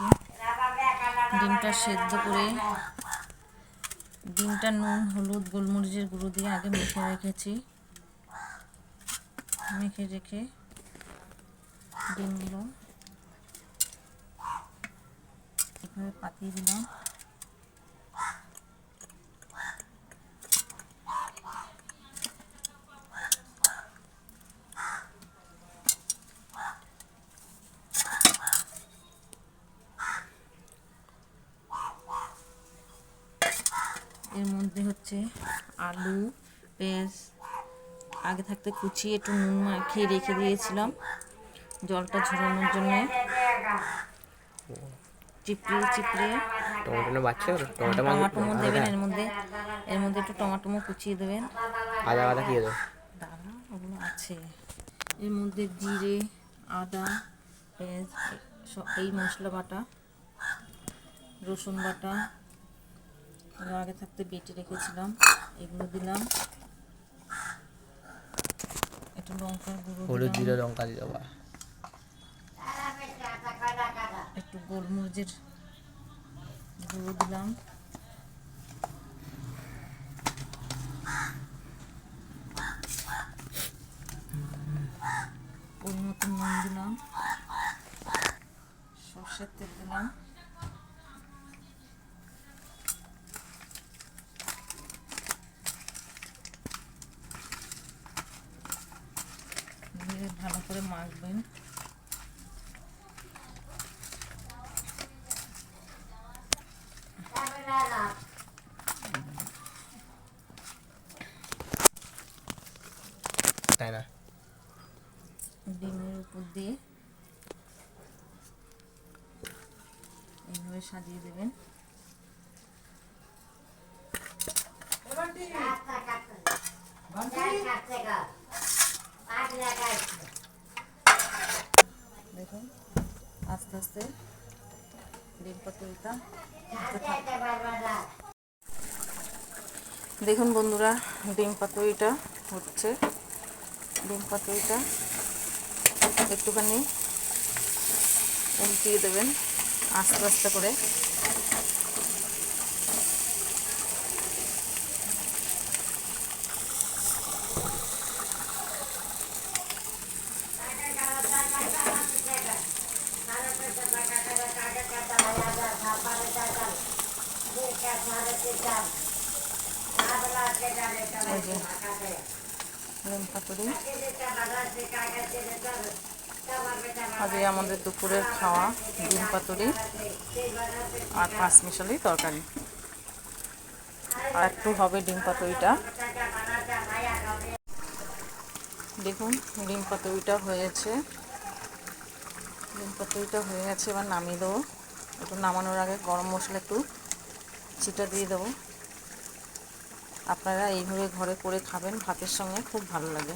নিয়েছি ডিমটা সেদ্ধ করে ডিমটা নুন, হলুদ, গোলমরিচের গুঁড়ো দিয়ে আগে মেখে রেখেছি। মেখে রেখে ডিমগুলো এভাবে পাতিয়ে দিলাম। এর মধ্যে হচ্ছে আলু পেঁয়াজ আগে থাকতে কুচিয়ে একটু নুন মাখিয়ে রেখে দিয়েছিলাম। জলটা ঝরানোর জন্য। চিপড়ে চিপড়ে। টমেটো বাচ্চা টমেটো টমাটো দেবেন এর মধ্যে। এর মধ্যে একটু টমাটোমো কুচিয়ে দেবেন। আদা আদা কি দেবো। দাঁড়া ওগুলো আছে। এর মধ্যে জিরে আদা পেঁয়াজ এই মশলা বাটা রসুন বাটা এগুলো আগে থাকতে বেটে রেখেছিলাম এগুলো দিলাম। একটু লঙ্কার গুঁড়ো হলুদ জিরে লঙ্কা দিয়ে দেবো। একটু গোলমরিচের গুঁড়ো দিলাম। পরিমতো নুন দিলাম। সর্ষের তেল দিলাম। ভালো করে মাখবেন। তাই না? ডিমের উপর দিয়ে এইভাবে সাজিয়ে দেবেন। দেখুন। আস্তে আস্তে ডিম পাতুরিটা দেখুন বন্ধুরা, ডিম পাতুরিটা হচ্ছে। ডিম পাতুরিটা একটুখানি উল্টিয়ে দেবেন, আস্তে আস্তে করে। এই ডিম পাতুরি আজ আমাদের দুপুরের খাওয়া, ডিম পাতুরি আর পাঁচ মিশালি তরকারি। আর একটু হবে ডিম পাতুরিটা। দেখুন, ডিম পাতুরিটা হয়েছে। ডিম পাতুরিটা হয়ে গেছে, এবার নামিয়ে দেবো। একটু নামানোর আগে গরম মশলা একটু ছিটা দিয়ে দেবো। আপনারা এইভাবে ঘরে করে খাবেন ভাতের সঙ্গে খুব ভালো লাগে।